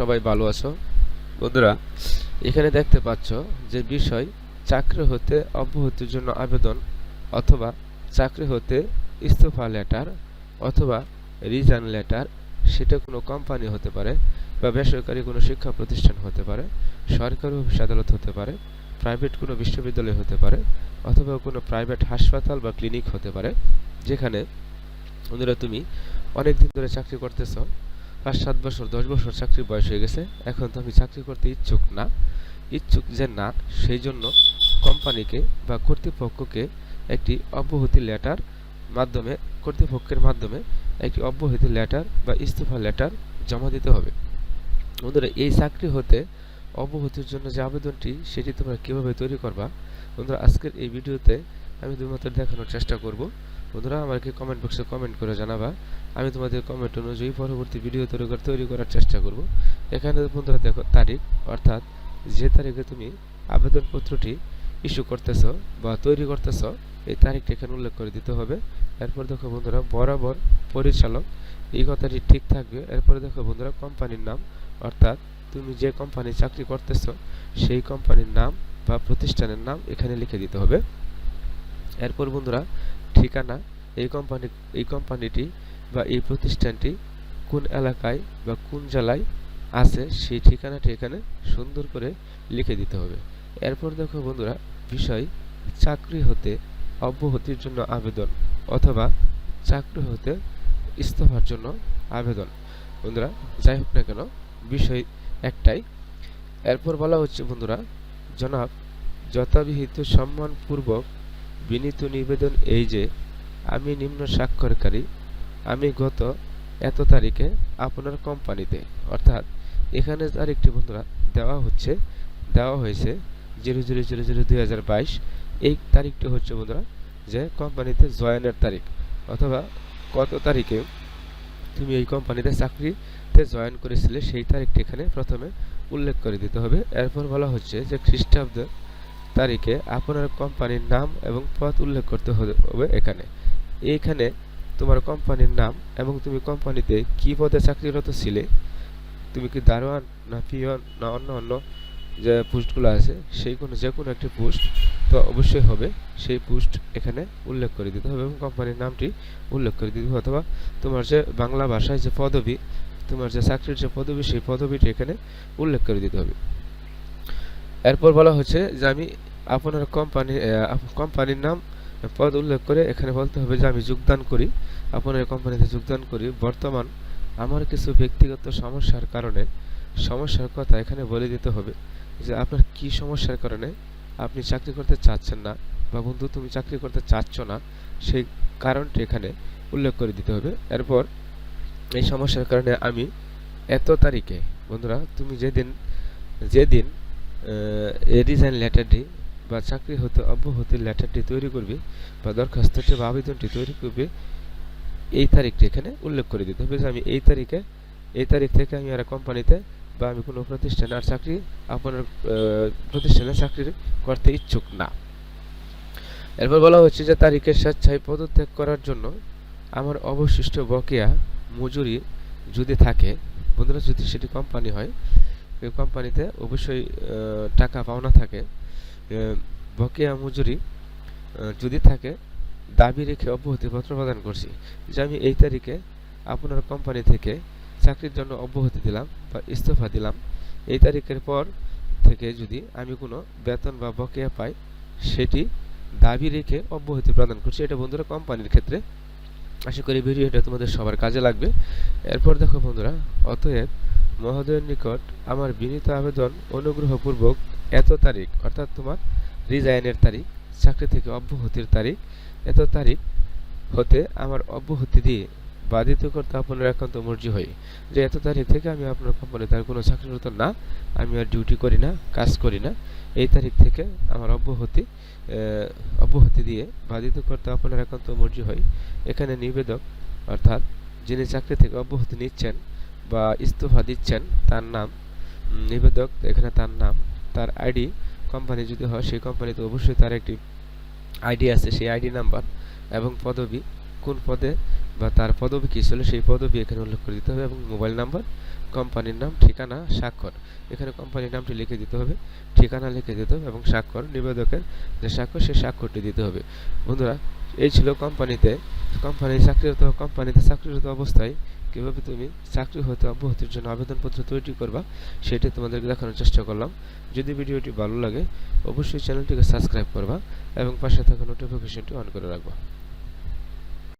সবাই ভালো আছো? বন্ধুরা, এখানে দেখতে পাচ্ছ যে বিষয় চাকরি হতে অব্যাহতির জন্য আবেদন অথবা চাকরি হতে ইস্তফা লেটার অথবা রিজাইন লেটার, সেটা কোনো কোম্পানি হতে পারে বা বেসরকারি কোনো শিক্ষা প্রতিষ্ঠান হতে পারে, সরকারি অফিস আদালত হতে পারে প্রাইভেট কোনো বিশ্ববিদ্যালয় হতে পারে অথবা কোনো প্রাইভেট হাসপাতাল বা ক্লিনিক হতে পারে। যেখানে বন্ধুরা তুমি অনেক দিন ধরে চাকরি করতেছো পাঁচ, সাত বছর, দশ বছর চাকরির বয়স হয়ে গেছে। এখন তো আমি চাকরি করতে ইচ্ছুক না। ইচ্ছুক যে না, সেই জন্য কোম্পানিকে বা কর্তৃপক্ষকে একটি অব্যাহতি লেটার মাধ্যমে, কর্তৃপক্ষের মাধ্যমে একটি অব্যাহতি লেটার বা ইস্তফা লেটার জমা দিতে হবে। বন্ধুরা, এই চাকরি হতে অব্যাহতির জন্য যে আবেদনটি, সেটি তোমরা কীভাবে তৈরি করবা? বন্ধুরা, আজকের এই ভিডিওতে আমি দুমাত্র দেখানোর চেষ্টা করব। বন্ধুরা, আমাকে কমেন্ট বক্সে কমেন্ট করে জানাবা। আমি তোমাদের কমেন্ট অনুযায়ী পরবর্তী ভিডিও তৈরি করে তৈরি করার চেষ্টা করব। এখানে বন্ধুরা দেখো তারিখ, অর্থাৎ যে তারিখে তুমি আবেদনপত্রটি ইস্যু করতেছো বা তৈরি করতেছো, এই তারিখটা এখানে উল্লেখ করে দিতে হবে। এরপর দেখো বন্ধুরা, বরাবর পরিচালক, এই কথাটি ঠিক থাকবে। এরপরে দেখো বন্ধুরা কোম্পানির নাম, অর্থাৎ তুমি যে কোম্পানি চাকরি করতেছ, সেই কোম্পানির নাম বা প্রতিষ্ঠানের নাম এখানে লিখে দিতে হবে। এরপর বন্ধুরা ঠিকানা এই কোম্পানি এই কোম্পানিটি বা এই প্রতিষ্ঠানটি কোন এলাকায় বা কোন জেলায় আছে সেই ঠিকানাটি এখানে সুন্দর করে লিখে দিতে হবে। এরপর দেখো বন্ধুরা, বিষয় চাকরি হতে অব্যাহতির জন্য আবেদন অথবা চাকরি হতে ইস্তফার জন্য আবেদন। বন্ধুরা, যাই হোক না কেন, বিষয় একটাই। এরপর বলা হচ্ছে বন্ধুরা, জনাব যথাবিহিত সম্মানপূর্বক বিনীত নিবেদন এই যে, আমি নিম্ন স্বাক্ষরকারী, আমি গত এত তারিখে আপনার কোম্পানিতে, অর্থাৎ এখানে তারিখটি বন্ধুরা দেওয়া হচ্ছে, দেওয়া হয়েছে জিরো জিরো জিরো জিরো দুই হাজার বাইশ, এই তারিখটি হচ্ছে বন্ধুরা যে কোম্পানিতে জয়েনের তারিখ, অথবা কত তারিখে তুমি এই কোম্পানিতে চাকরিতে জয়েন করেছিলে, সেই তারিখটি এখানে প্রথমে উল্লেখ করে দিতে হবে। এরপর বলা হচ্ছে যে খ্রিস্টাব্দ তারিখে আপনার কোম্পানির নাম এবং পদ উল্লেখ করতে হবে এখানে। এইখানে তোমার কোম্পানির নাম এবং তুমি কোম্পানিতে কি পদে চাকরিরত ছিলে? তুমি কি দারোয়ান না পিয়ন না অন্য অন্য যে পোস্টগুলো আছে, সেই কোনো যে কোনো একটি পোস্ট তো অবশ্যই হবে। সেই পোস্ট এখানে উল্লেখ করে দিতে হবে এবং কোম্পানির নামটি উল্লেখ করে দিতে হবে। অথবা তোমার যে বাংলা ভাষায় যে পদবি, তোমার যে চাকরির যে পদবি, সেই পদবিটি এখানে উল্লেখ করে দিতে হবে। এরপর বলা হচ্ছে যে আমি আপনার কোম্পানি কোম্পানির নাম পদ উল্লেখ করে এখানে বলতে হবে যে আমি যোগদান করি, আপনার কোম্পানিতে যোগদান করি। বর্তমান আমার কিছু ব্যক্তিগত সমস্যার কারণে, সমস্যার কথা এখানে বলে দিতে হবে যে আপনার কি সমস্যার কারণে আপনি চাকরি করতে চাচ্ছেন না বা বন্ধু তুমি চাকরি করতে চাচ্ছ না, সেই কারণটি এখানে উল্লেখ করে দিতে হবে। এরপর এই সমস্যার কারণে আমি এত তারিখে, বন্ধুরা, তুমি যেদিন যেদিন রিজাইন লেটারটি বা চাকরি হতে অব্যাহতির লেটারটি তৈরি করবে বা দরখাস্তটি বা আবেদনটি তৈরি করবে এই তারিখটি এখানে উল্লেখ করে দিতে হবে যে আমি এই তারিখে, এই তারিখ থেকে আমি আর কোম্পানিতে বা আমি কোনো প্রতিষ্ঠানে আর চাকরি, আপনার প্রতিষ্ঠানে চাকরি করতে ইচ্ছুক না। এরপর বলা হচ্ছে যে তারিখের স্বেচ্ছায় পদত্যাগ করার জন্য আমার অবশিষ্ট বকেয়া মজুরি যদি থাকে, বন্ধুরা যদি সেটি কোম্পানি হয় কোম্পানিতে অবশ্যই টাকা পাওনা থাকে। বকেয়া মজুরি যদি থাকে, দাবি রেখে অব্যাহতিপত্র প্রদান করছি। যে আমি এই তারিখে আপনার কোম্পানি থেকে চাকরির জন্য অব্যাহতি দিলাম বা ইস্তফা দিলাম, এই তারিখের পর থেকে যদি আমি কোনো বেতন বা বকেয়া পাই, সেটি দাবি রেখে অব্যাহতি প্রদান করছি। এটা বন্ধুরা কোম্পানির ক্ষেত্রে আশা করি ভিডিওটা তোমাদের সবার কাজে লাগবে। এরপর দেখো বন্ধুরা, অতএব মহোদয়ের নিকট আমার বিনীত আবেদন অনুগ্রহপূর্বক এত তারিখ, অর্থাৎ তোমার রিজাইনের তারিখ, চাকরি থেকে অব্যাহতির তারিখ, এত তারিখ হতে আমার অব্যাহতি দিয়ে বাধিত করতে আপনার একান্ত মর্জি হয়। যে এত তারিখ থেকে আমি আপনার কোম্পানিতে আর কোনো চাকরিরত না, আমি আর ডিউটি করি না, কাজ করি না, এই তারিখ থেকে আমার অব্যাহতি অব্যাহতি দিয়ে বাধিত করতে আপনার একান্ত মর্জি হয়। এখানে নিবেদক, অর্থাৎ যিনি চাকরি থেকে অব্যাহতি নিচ্ছেন বা ইস্তফা দিচ্ছেন, তার নাম নিবেদক, এখানে তার নাম, তার আইডি কোম্পানি যদি হয়, সেই কোম্পানিতে অবশ্যই তার একটি আইডি আছে, সেই আইডি নাম্বার এবং পদবি, কোন পদে বা তার পদবি কী ছিল, সেই পদবি এখানে উল্লেখ করে দিতে হবে এবং মোবাইল নাম্বার, কোম্পানির নাম, ঠিকানা, স্বাক্ষর, এখানে কোম্পানির নামটি লিখে দিতে হবে, ঠিকানা লিখে দিতে হবে এবং স্বাক্ষর, নিবেদকের যে স্বাক্ষর, সেই স্বাক্ষরটি দিতে হবে। বন্ধুরা, এই ছিল কোম্পানিতে কোম্পানি চাকরিরত, কোম্পানিতে চাকরিরত অবস্থায় কীভাবে তুমি চাকরি হতে অব্যাহতির জন্য আবেদনপত্র তৈরি করবা, সেটা তোমাদেরকে দেখানোর চেষ্টা করলাম। যদি ভিডিওটি ভালো লাগে, অবশ্যই চ্যানেলটিকে সাবস্ক্রাইব করবা এবং পাশে থাকা নোটিফিকেশনটি অন করে রাখবা।